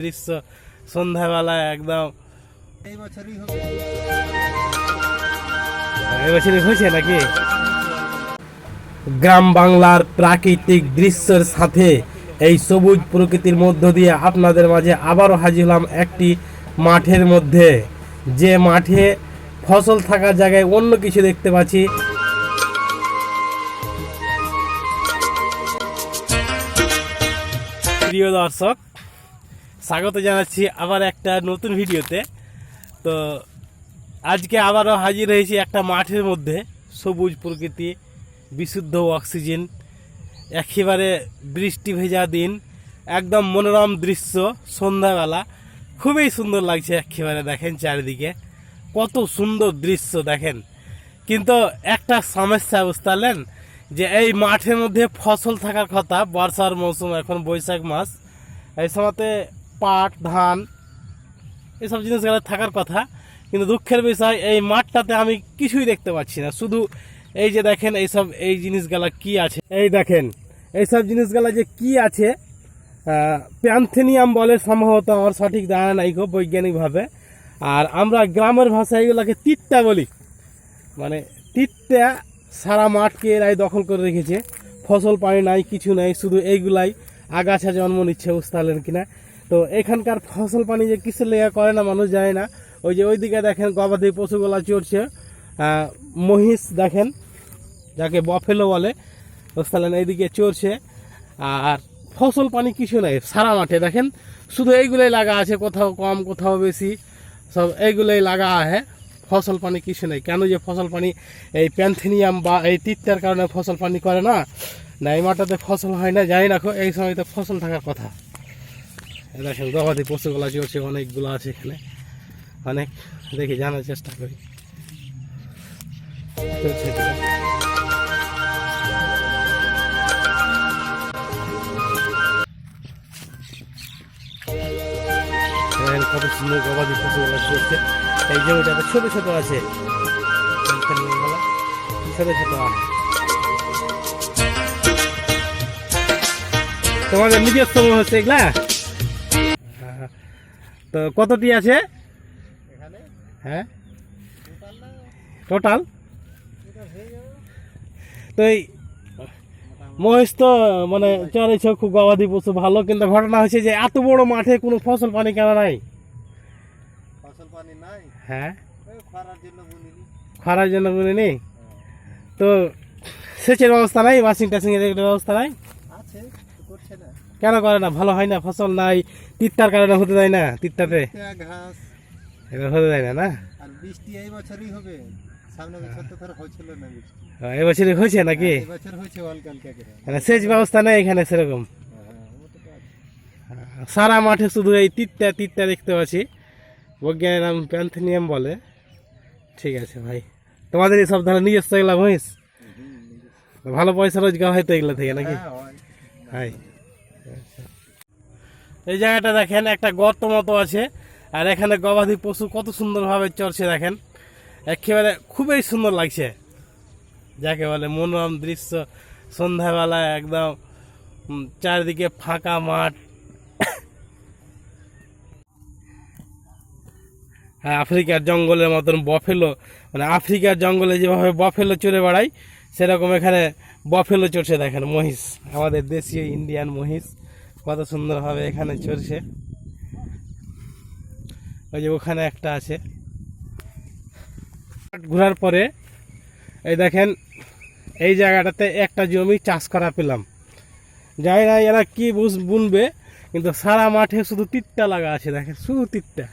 দৃশ্য সন্ধ্যাবেলায় একদম। এই বছরই হবে হয়েছে নাকি? গ্রাম বাংলার প্রাকৃতিক দৃশ্যের সাথে এই সবুজ প্রকৃতির মধ্য দিয়ে আপনাদের মাঝে আবারও হাজির হলাম একটি মাঠের মধ্যে। যে মাঠে ফসল থাকার জায়গায় অন্য কিছু দেখতে পাচ্ছি। প্রিয় দর্শক স্বাগত জানাচ্ছি আবার একটা নতুন ভিডিওতে। তো আজকে আবারও হাজির হয়েছি একটা মাঠের মধ্যে। সবুজ প্রকৃতি, বিশুদ্ধ অক্সিজেন, একেবারে বৃষ্টি ভেজা দিন, একদম মনোরম দৃশ্য, সন্ধ্যাবেলা। খুবই সুন্দর লাগছে একেবারে, দেখেন চারিদিকে। কত সুন্দর দৃশ্য, দেখেন। কিন্তু একটা সমস্যা বুঝতে যে এই মাঠের মধ্যে ফসল থাকার কথা, বর্ষার মৌসুম, এখন বৈশাখ মাস। এই সময়তে পাট, ধান, এসব জিনিসগুলো থাকার কথা। কিন্তু দুঃখের বিষয়, এই মাঠটাতে আমি কিছুই দেখতে পাচ্ছি না। শুধু এই যে দেখেন, এইসব, এই জিনিসগুলা কি আছে? এই দেখেন, এইসব জিনিসগুলা যে কি আছে প্যান্থেনিয়াম বলে সম্ভবত আমার সঠিক জানা নাই গো বৈজ্ঞানিকভাবে। আর আমরা গ্রামের ভাষায় এগুলোকে তিত্তা বলি। মানে তিত্তা সারা মাঠকে এরাই দখল করে রেখেছে। ফসল পানি নাই, কিছু নাই, শুধু এইগুলাই আগাছা জন্ম নিচ্ছে পারলেন কিনা। তো এখানকার ফসল পানি যে কিসের লেগে করে না মানুষ জানে না। ওই যে ওইদিকে দেখেন গবাদি পশুগুলা চড়ছে। মহিষ দেখেন যাকে বফেলো বলে। বুঝতে এইদিকে চড়ছে। আর ফসল পানি কিছু নাই সারা মাঠে দেখেন। শুধু এইগুলোই লাগা আছে কোথাও কম কোথাও বেশি। সব এইগুলোই লাগা আছে। ফসল পানি কিছু নেই। কেন যে ফসল পানি এই প্যান্থেনিয়াম বা এই তিত্তার কারণে ফসল পানি করে না? না এই মাঠটাতে ফসল হয় না জানি না খো, এই সময়তে ফসল থাকার কথা। দেখেন গবাদি পশুগুলো চলছে অনেকগুলো আছে এখানে। অনেক দেখি জানার চেষ্টা করি। কত সুন্দর গবাদি পশুগুলো চলছে এই জমিটাতে ছোট ছোট আছে। ছোট ছোট আছে। তোমাদের নিজস্ব মনে হচ্ছে এগুলা। তো কতটি আছে? হ্যাঁ। টোটাল হয়ে তো এই মহেশ তো মানে চলেছে খুব গবাদি পশু ভালো। কিন্তু ঘটনা হয়েছে যে এত বড় মাঠে কোনো ফসল পানি কেন নাই। ফসল পানি নাই? হ্যাঁ। খরার জন্য বুনিনি। খরার জন্য বলিনি তো সেচের ব্যবস্থা নাই? ওয়াশিং টাশিং এর ব্যবস্থা নাই? আছে করছে না। কেন করে না? ভালো হয় না ফসল নাই তিত্তার কারণে হতে দেয় না তিত্তাতে। ঘাস। এটা হতে দেয় না না? আর বৃষ্টি এই বছরই হবে। সামনে বছর তো ধর হয়েছিল না বৃষ্টি। হ্যাঁ, হয়েছে নাকি? এই হয়েছে অল্প করে। মানে সেচ ব্যবস্থা নেই এখানে সেরকম। হ্যাঁ। সারা মাঠে শুধু এই তিত্তা তিত্তা দেখতে পাচ্ছি। বৈজ্ঞানিক নাম প্যান্থেনিয়াম বলে। ঠিক আছে ভাই। তোমাদের এই সব ধরনের নিজস্ব এগুলা মহিষ? ভালো পয়সা রোজগার হয় তো এগুলো থেকে নাকি? হ্যাঁ হয়। হাই এই জায়গাটা দেখেন, একটা গর্ত মতো আছে। আর এখানে গবাদি পশু কত সুন্দরভাবে চড়ছে দেখেন। একেবারে খুবই সুন্দর লাগছে। যাকে বলে মনোরম দৃশ্য সন্ধ্যাবেলায় একদম চারিদিকে ফাঁকা মাঠ। হ্যাঁ আফ্রিকার জঙ্গলের মতন বফেলো মানে আফ্রিকার জঙ্গলে যেভাবে বফেলো চড়ে বেড়ায়, সেরকম এখানে বফেলো চড়ছে দেখেন মহিষ, আমাদের দেশীয় ইন্ডিয়ান মহিষ। কত সুন্দরভাবে এখানে চড়ছে ওই যে ওখানে একটা আছে। ঘোরার পরে এই দেখেন এই জায়গাটাতে একটা জমি চাষ করা পেলাম। জানি না এরা কি বুঝ বুনবে কিন্তু সারা মাঠে শুধু তিত্তা লাগা আছে দেখেন শুধু তিত্তা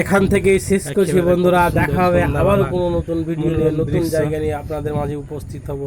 এখান থেকেই শেষ করছি বন্ধুরা দেখা হবে আবার। কোনো নতুন ভিডিও নিয়ে নতুন জায়গা নিয়ে আপনাদের মাঝে উপস্থিত হব।